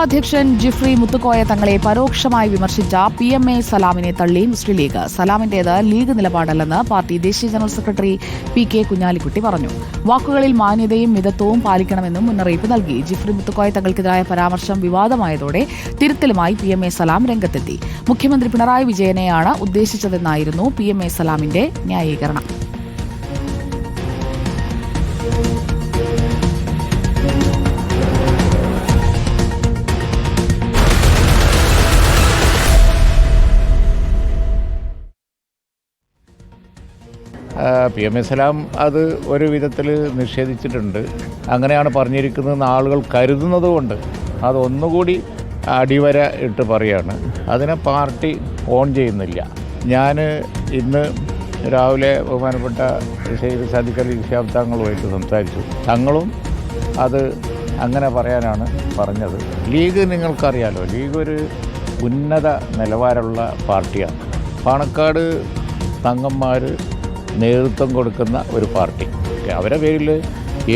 അധ്യക്ഷൻ ജിഫ്രി മുത്തുക്കോയ തങ്ങളെ പരോക്ഷമായി വിമർശിച്ച പി എം എ സലാമിനെ തള്ളി മുസ്ലിം ലീഗ്. സലാമിന്റേത് ലീഗ് നിലപാടല്ലെന്ന് പാർട്ടി ദേശീയ general secretary P K Kunhalikutty പറഞ്ഞു. വാക്കുകളിൽ മാന്യതയും മിതത്വവും പാലിക്കണമെന്നും മുന്നറിയിപ്പ് നൽകി. ജിഫ്രി മുത്തുക്കോയ തങ്ങൾക്കെതിരായ പരാമർശം വിവാദമായതോടെ തിരുത്തലുമായി പി എം എ സലാം രംഗത്തെത്തി. മുഖ്യമന്ത്രി പിണറായി വിജയനെയാണ് ഉദ്ദേശിച്ചതെന്നായിരുന്നു പി എം എ സലാമിന്റെ ന്യായീകരണം. പി എം എ സലാം അത് ഒരു വിധത്തിൽ നിഷേധിച്ചിട്ടുണ്ട്. അങ്ങനെയാണ് പറഞ്ഞിരിക്കുന്നതെന്ന് ആളുകൾ കരുതുന്നതുകൊണ്ട് അത് ഒന്നുകൂടി അടിവര ഇട്ട് പറയാണ്. അതിനെ പാർട്ടി ഓൺ ചെയ്യുന്നില്ല. ഞാൻ ഇന്ന് രാവിലെ ബഹുമാനപ്പെട്ട ഷെയ്ഖ് സാദിഖ് തങ്ങളുമായിട്ട് സംസാരിച്ചു. തങ്ങളും അത് അങ്ങനെ പറയാനാണ് പറഞ്ഞത്. ലീഗ് നിങ്ങൾക്കറിയാലോ ലീഗ് ഒരു ഉന്നത നിലവാരമുള്ള പാർട്ടിയാണ്. പാണക്കാട് തങ്ങന്മാർ നേതൃത്വം കൊടുക്കുന്ന ഒരു പാർട്ടി. അവരെ പേരിൽ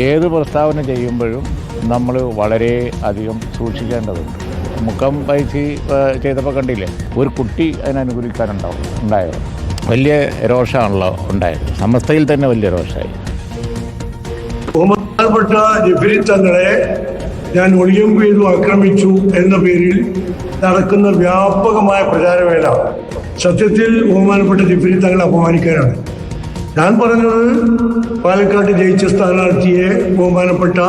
ഏത് പ്രസ്താവന ചെയ്യുമ്പോഴും നമ്മൾ വളരെ അധികം സൂക്ഷിക്കേണ്ടതുണ്ട്. മുഖം വഹിച്ച് ചെയ്തപ്പോൾ കണ്ടില്ലേ ഒരു കുട്ടി അതിനനുകൂലിക്കാനുണ്ടാവും ഉണ്ടായത്. വലിയ രോഷമാണല്ലോ ഉണ്ടായത്. സമസ്തയിൽ തന്നെ വലിയ രോഷമായി. ബഹുമാനപ്പെട്ട ജഫരി തങ്ങളെ ഞാൻ ഒളിയം ചെയ്തു ആക്രമിച്ചു എന്ന പേരിൽ നടക്കുന്ന വ്യാപകമായ പ്രചാരവേല സത്യത്തിൽ ബഹുമാനപ്പെട്ട ജഫരി തങ്ങളെ അപമാനിക്കാനാണ്. ഞാൻ പറഞ്ഞത് പാലക്കാട് ജയിച്ച സ്ഥാനാർത്ഥിയെ ബഹുമാനപ്പെട്ട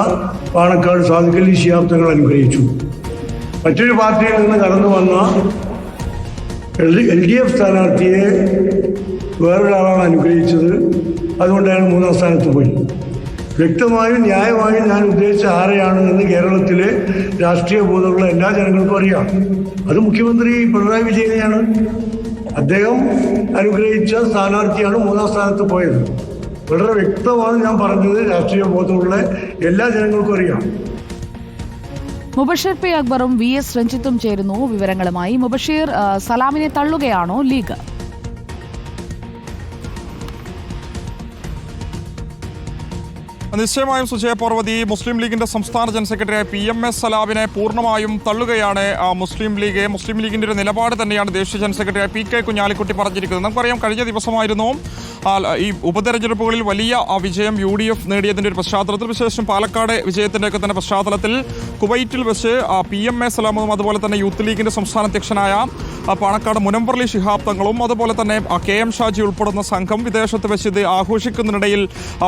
പാണക്കാട് സാധുക്കലി ശിഹാബ് തങ്ങൾ അനുഗ്രഹിച്ചു. മറ്റൊരു പാർട്ടിയിൽ നിന്ന് കടന്നു വന്ന എൽ ഡി എഫ് സ്ഥാനാർത്ഥിയെ വേറൊരാളാണ് അനുഗ്രഹിച്ചത്. അതുകൊണ്ടാണ് മൂന്നാം സ്ഥാനത്ത് പോയി. വ്യക്തമായും ന്യായമായും ഞാൻ ഉദ്ദേശിച്ച ആരെയാണ് എന്ന് കേരളത്തിലെ രാഷ്ട്രീയ ബോധമുള്ള എല്ലാ ജനങ്ങൾക്കും അറിയാം. അത് മുഖ്യമന്ത്രി പിണറായി വിജയനെയാണ്. അദ്ദേഹം അനുഗ്രഹിച്ച സ്ഥാനാർത്ഥിയാണ് മൂന്നാം സ്ഥാനത്ത് പോയത്. വളരെ വ്യക്തമാണ് ഞാൻ പറഞ്ഞത്. രാഷ്ട്രീയ ബോധമുള്ള എല്ലാ ജനങ്ങൾക്കും അറിയാം. മുബഷീർ പി അക്ബറും വി എസ് രഞ്ജിത്തും ചേരുന്നു വിവരങ്ങളുമായി. മുബഷീർ സലാമിനെ തള്ളുകയാണോ ലീഗ്? നിശ്ചയമായും സുജയ പർവതി മുസ്ലിം ലീഗിന്റെ സംസ്ഥാന ജനറൽ സെക്രട്ടറിയായ പി എം എസ് സലാബിനെ പൂർണമായും തള്ളുകയാണ് മുസ്ലിം ലീഗ്. മുസ്ലിം ലീഗിന്റെ ഒരു നിലപാട് തന്നെയാണ് ദേശീയ ജനറൽ സെക്രട്ടറിയായ പി കെ കുഞ്ഞാലിക്കുട്ടി പറഞ്ഞിരിക്കുന്നത്. നമുക്കറിയാം കഴിഞ്ഞ ദിവസമായിരുന്നു ഈ ഉപതെരഞ്ഞെടുപ്പുകളിൽ വലിയ വിജയം യു ഡി എഫ് നേടിയതിന്റെ ഒരു പശ്ചാത്തലത്തിൽ. വിശേഷം പാലക്കാട് വിജയത്തിന്റെയൊക്കെ തന്നെ പശ്ചാത്തലത്തിൽ. കുവൈറ്റിൽ വെച്ച് പി എം എ സലാമും അതുപോലെ തന്നെ യൂത്ത് ലീഗിന്റെ സംസ്ഥാന അധ്യക്ഷനായ പാണക്കാട് മുനമ്പർലി ശിഹാബ് തങ്ങളും അതുപോലെ തന്നെ കെ എം ഷാജി ഉൾപ്പെടുന്ന സംഘം വിദേശത്ത് വെച്ച് ഇത് ആഘോഷിക്കുന്നതിനിടയിൽ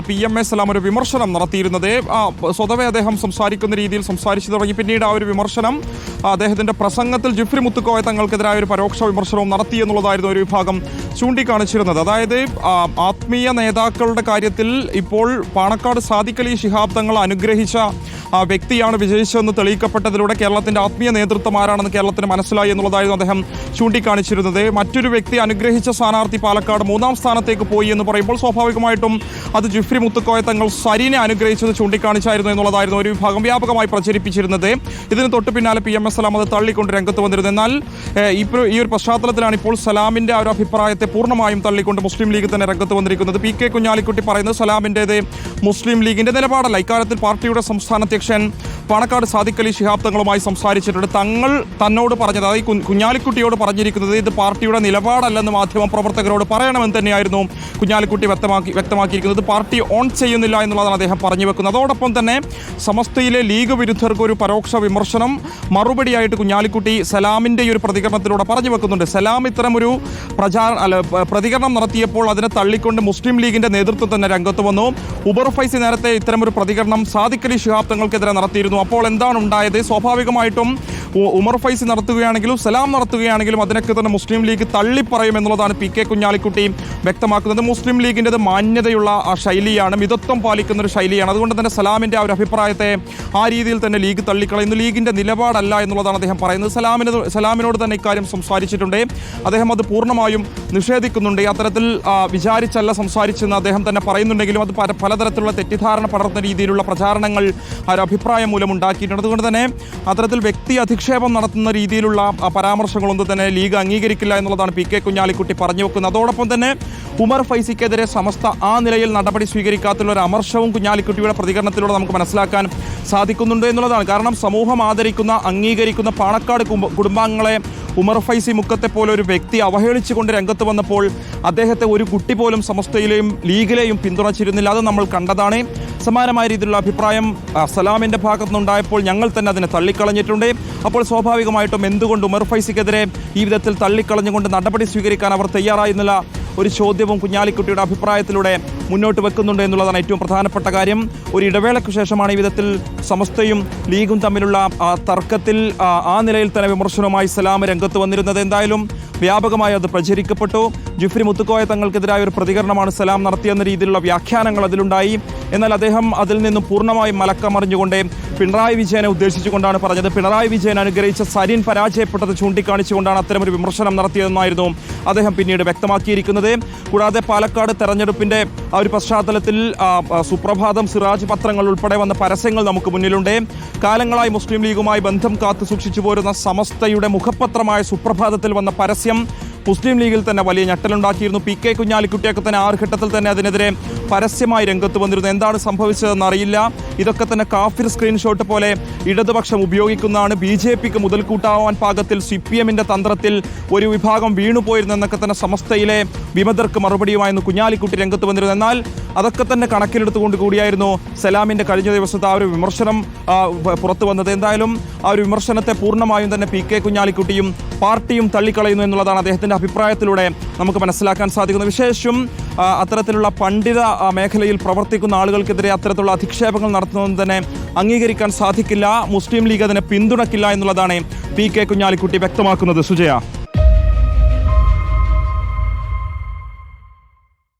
പി എം എ സലാം ഒരു വിമർശനം നടത്തിയിരുന്നത്. സ്വതവേ അദ്ദേഹം സംസാരിക്കുന്ന രീതിയിൽ സംസാരിച്ചു തുടങ്ങി. പിന്നീട് ആ ഒരു വിമർശനം അദ്ദേഹത്തിന്റെ പ്രസംഗത്തിൽ ജിഫ്രി മുത്തുക്കോയ തങ്ങൾക്കെതിരായ ഒരു പരോക്ഷ വിമർശനവും നടത്തി എന്നുള്ളതായിരുന്നു ഒരു വിഭാഗം ചൂണ്ടിക്കാണിച്ചിരുന്നത്. അതായത് ആത്മീയ നേതാക്കളുടെ കാര്യത്തിൽ ഇപ്പോൾ പാണക്കാട് സാദിഖലി ശിഹാബ് തങ്ങൾ അനുഗ്രഹിച്ച വ്യക്തിയാണ് വിജയിച്ചതെന്ന് തെളിയിക്കപ്പെട്ടതിലൂടെ കേരളത്തിന്റെ ആത്മീയ നേതൃത്വം ആരാണെന്ന് കേരളത്തിന് മനസ്സിലായി എന്നുള്ളതായിരുന്നു അദ്ദേഹം ചൂണ്ടിക്കാണിച്ചിരുന്നത്. മറ്റൊരു വ്യക്തി അനുഗ്രഹിച്ച സ്ഥാനാർത്ഥി പാലക്കാട് മൂന്നാം സ്ഥാനത്തേക്ക് പോയി എന്ന് പറയുമ്പോൾ സ്വാഭാവികമായിട്ടും അത് ജിഫ്രി മുത്തുക്കോയ തങ്ങൾ സരീനെ അനുഗ്രഹിച്ചത് ചൂണ്ടിക്കാണിച്ചായിരുന്നു എന്നുള്ളതായിരുന്നു ഒരു വിഭാഗം വ്യാപകമായി പ്രചരിപ്പിച്ചിരുന്നത്. ഇതിന് തൊട്ട് പിന്നാലെ പി എം എസ് സലാം അത് തള്ളിക്കൊണ്ട് രംഗത്ത് വന്നിരുന്നു. എന്നാൽ ഇപ്പോൾ ഈ ഒരു പശ്ചാത്തലത്തിലാണ് ഇപ്പോൾ സലാമിന്റെ ആ ഒരു അഭിപ്രായത്തെ പൂർണമായും തള്ളിക്കൊണ്ട് മുസ്ലിം ലീഗ് തന്നെ രംഗത്ത് വന്നിരിക്കുന്നത്. പി കെ കുഞ്ഞാലിക്കുട്ടി പറയുന്നത് സലാമിന്റെത് മുസ്ലിം ലീഗിന്റെ നിലപാടല്ല. ഇക്കാര്യത്തിൽ പാർട്ടിയുടെ സംസ്ഥാന അധ്യക്ഷൻ പാണക്കാട് സാദിഖ് അലി ശിഹാബ് തങ്ങളുമായി സംസാരിച്ചിട്ടുണ്ട്. തങ്ങൾ തന്നോട് പറഞ്ഞത് അതായത് കുഞ്ഞാലിക്കുട്ടിയോട് പറഞ്ഞിരിക്കുന്നത് ഇത് പാർട്ടിയുടെ നിലപാടല്ലെന്ന് മാധ്യമ പ്രവർത്തകരോട് പറയണമെന്ന് തന്നെയായിരുന്നു കുഞ്ഞാലിക്കുട്ടി വ്യക്തമാക്കി വ്യക്തമാക്കിയിരിക്കുന്നത്. പാർട്ടി ഓൺ ചെയ്യുന്നില്ല എന്നുള്ളതാണ് അദ്ദേഹം പറഞ്ഞു വെക്കുന്നത്. അതോടൊപ്പം തന്നെ സമസ്തയിലെ ലീഗ് വിരുദ്ധർക്ക് ഒരു പരോക്ഷ വിമർശനം മറുപടിയായിട്ട് കുഞ്ഞാലിക്കുട്ടി സലാമിന്റെ ഈ ഒരു പ്രതികരണത്തിലൂടെ പറഞ്ഞു വെക്കുന്നുണ്ട്. സലാം ഇത്തരം ഒരു പ്രചാര അല്ല പ്രതികരണം നടത്തിയപ്പോൾ അതിനെ തള്ളിക്കൊണ്ട് മുസ്ലിം ലീഗിന്റെ നേതൃത്വം തന്നെ രംഗത്ത് വന്നു. ഉബർ ഫൈസി നേരത്തെ ഇത്തരം ഒരു പ്രതികരണം സാദിഖ് അലി ശിഹാബ് തങ്ങൾക്കെതിരെ നടത്തിയിരുന്നു. അപ്പോൾ എന്താണ് ഉണ്ടായത്? സ്വാഭാവികമായിട്ടും ഉമർ ഫൈസി നടത്തുകയാണെങ്കിലും സലാം നടത്തുകയാണെങ്കിലും അതിനൊക്കെ തന്നെ മുസ്ലിം ലീഗ് തള്ളിപ്പറയും എന്നുള്ളതാണ് പി കെ കുഞ്ഞാലിക്കുട്ടിയും വ്യക്തമാക്കുന്നത്. മുസ്ലിം ലീഗിന്റെത് മാന്യതയുള്ള ആ ശൈലിയാണ് മിതത്വം പാലിക്കുന്ന ഒരു ശൈലിയാണ്. അതുകൊണ്ട് തന്നെ സലാമിന്റെ ആ ഒരു അഭിപ്രായത്തെ ആ രീതിയിൽ തന്നെ ലീഗ് തള്ളിക്കളയുന്നു. ലീഗിന്റെ നിലപാടല്ല എന്നുള്ളതാണ് അദ്ദേഹം പറയുന്നത്. സലാമിന് സലാമിനോട് തന്നെ ഇക്കാര്യം സംസാരിച്ചിട്ടുണ്ട്. അദ്ദേഹം അത് പൂർണമായും നിഷേധിക്കുന്നുണ്ട്. അത്തരത്തിൽ വിചാരിച്ചല്ല സംസാരിച്ചെന്ന് അദ്ദേഹം തന്നെ പറയുന്നുണ്ടെങ്കിലും അത് പല പലതരത്തിലുള്ള തെറ്റിദ്ധാരണ പടർന്ന രീതിയിലുള്ള പ്രചാരണങ്ങൾ ആ ഒരു അഭിപ്രായം മൂലം ഉണ്ടാക്കിയിട്ടുണ്ട് അതുകൊണ്ട് തന്നെ അത്തരത്തിൽ വ്യക്തി അധിഷ്ഠിത അധിക്ഷേപം നടത്തുന്ന രീതിയിലുള്ള പരാമർശങ്ങളൊന്നും തന്നെ ലീഗ് അംഗീകരിക്കില്ല എന്നുള്ളതാണ് പി കെ കുഞ്ഞാലിക്കുട്ടി പറഞ്ഞു വെക്കുന്നത്. അതോടൊപ്പം തന്നെ ഉമർ ഫൈസിക്കെതിരെ സമസ്ത ആ നിലയിൽ നടപടി സ്വീകരിക്കാത്തുള്ള ഒരു അമർഷവും കുഞ്ഞാലിക്കുട്ടിയുടെ പ്രതികരണത്തിലൂടെ നമുക്ക് മനസ്സിലാക്കാൻ സാധിക്കുന്നുണ്ട് എന്നുള്ളതാണ്. കാരണം സമൂഹം ആദരിക്കുന്ന അംഗീകരിക്കുന്ന പാണക്കാട് കുടുംബാംഗങ്ങളെ ഉമർ ഫൈസി മുക്കത്തെ പോലെ ഒരു വ്യക്തി അവഹേളിച്ചുകൊണ്ട് രംഗത്ത് വന്നപ്പോൾ അദ്ദേഹത്തെ ഒരു കുട്ടി പോലും സമസ്തയിലെയും ലീഗിലെയും പിന്തുണച്ചിരുന്നില്ല. അത് നമ്മൾ കണ്ടതാണ്. സമാനമായ രീതിയിലുള്ള അഭിപ്രായം സലാമിന്റെ ഭാഗത്തുനിന്നുണ്ടായപ്പോൾ ഭാഗത്തു നിന്നുണ്ടായപ്പോൾ ഞങ്ങൾ തന്നെ അതിനെ തള്ളിക്കളഞ്ഞിട്ടുണ്ട്. അപ്പോൾ സ്വാഭാവികമായിട്ടും എന്തുകൊണ്ട് ഉമർ ഫൈസിക്കെതിരെ ഈ വിധത്തിൽ തള്ളിക്കളഞ്ഞുകൊണ്ട് നടപടി സ്വീകരിക്കാൻ അവർ തയ്യാറായിരുന്നില്ല? ഒരു ചോദ്യവും കുഞ്ഞാലിക്കുട്ടിയുടെ അഭിപ്രായത്തിലൂടെ മുന്നോട്ട് വെക്കുന്നുണ്ട് എന്നുള്ളതാണ് ഏറ്റവും പ്രധാനപ്പെട്ട കാര്യം. ഒരു ഇടവേളയ്ക്ക് ശേഷമാണ് ഈ വിധത്തിൽ സമസ്തയും ലീഗും തമ്മിലുള്ള തർക്കത്തിൽ ആ നിലയിൽ തന്നെ വിമർശനവുമായി സലാം രംഗത്ത് വന്നിരുന്നത്. എന്തായാലും വ്യാപകമായി അത് പ്രചരിക്കപ്പെട്ടു. ജിഫ്രി മുത്തുക്കോയ തങ്ങൾക്കെതിരായ ഒരു പ്രതികരണമാണ് സലാം നടത്തിയെന്ന രീതിയിലുള്ള വ്യാഖ്യാനങ്ങൾ അതിലുണ്ടായി. എന്നാൽ അദ്ദേഹം അതിൽ നിന്നും പൂർണമായും മലക്കമറിഞ്ഞുകൊണ്ട് പിണറായി വിജയനെ ഉദ്ദേശിച്ചുകൊണ്ടാണ് പറഞ്ഞത്. പിണറായി വിജയൻ അനുഗ്രഹിച്ച സരിൻ പരാജയപ്പെട്ടത് ചൂണ്ടിക്കാണിച്ചുകൊണ്ടാണ് അത്തരമൊരു വിമർശനം നടത്തിയതെന്നായിരുന്നു അദ്ദേഹം പിന്നീട് വ്യക്തമാക്കിയിരിക്കുന്നത്. കൂടാതെ പാലക്കാട് തെരഞ്ഞെടുപ്പിന്റെ ആ ഒരു പശ്ചാത്തലത്തിൽ സുപ്രഭാതം സിറാജ് പത്രങ്ങൾ ഉൾപ്പെടെ വന്ന പരസ്യങ്ങൾ നമുക്ക് മുന്നിലുണ്ട്. കാലങ്ങളായി മുസ്ലിം ലീഗുമായി ബന്ധം കാത്തു സൂക്ഷിച്ചു പോരുന്ന സമസ്തയുടെ മുഖപത്രമായ സുപ്രഭാതത്തിൽ വന്ന പരസ്യം всем മുസ്ലിം ലീഗിൽ തന്നെ വലിയ ഞെട്ടലുണ്ടാക്കിയിരുന്നു. പി കെ കുഞ്ഞാലിക്കുട്ടിയൊക്കെ തന്നെ ആറ് ഘട്ടത്തിൽ തന്നെ അതിനെതിരെ പരസ്യമായി രംഗത്ത് വന്നിരുന്നു. എന്താണ് സംഭവിച്ചതെന്ന് അറിയില്ല. ഇതൊക്കെ തന്നെ കാഫിർ സ്ക്രീൻഷോട്ട് പോലെ ഇടതുപക്ഷം ഉപയോഗിക്കുന്നതാണ്. ബി ജെ പിക്ക് മുതൽക്കൂട്ടാവാൻ പാകത്തിൽ സി പി എമ്മിന്റെ തന്ത്രത്തിൽ ഒരു വിഭാഗം വീണുപോയിരുന്നു എന്നൊക്കെ തന്നെ സമസ്തയിലെ വിമതർക്ക് മറുപടിയുമായിരുന്നു കുഞ്ഞാലിക്കുട്ടി രംഗത്ത് വന്നിരുന്നു എന്നാൽ അതൊക്കെ തന്നെ കണക്കിലെടുത്തുകൊണ്ട് കൂടിയായിരുന്നു സലാമിന്റെ കഴിഞ്ഞ ദിവസത്തെ ആ ഒരു വിമർശനം പുറത്തു വന്നത്. എന്തായാലും ആ ഒരു വിമർശനത്തെ പൂർണമായും തന്നെ പി കെ കുഞ്ഞാലിക്കുട്ടിയും പാർട്ടിയും തള്ളിക്കളയുന്നു എന്നുള്ളതാണ് അദ്ദേഹത്തിന്റെ അഭിപ്രായത്തിലൂടെ നമുക്ക് മനസ്സിലാക്കാൻ സാധിക്കുന്നു. വിശേഷം അത്തരത്തിലുള്ള പണ്ഡിത മേഖലയിൽ പ്രവർത്തിക്കുന്ന ആളുകൾക്കെതിരെ അത്തരത്തിലുള്ള അധിക്ഷേപങ്ങൾ നടത്തുന്നതെന്ന് തന്നെ അംഗീകരിക്കാൻ സാധിക്കില്ല. മുസ്ലിം ലീഗ് അതിനെ പിന്തുണയ്ക്കില്ല എന്നുള്ളതാണ് പി കെ കുഞ്ഞാലിക്കുട്ടി വ്യക്തമാക്കുന്നത്. സുജയ.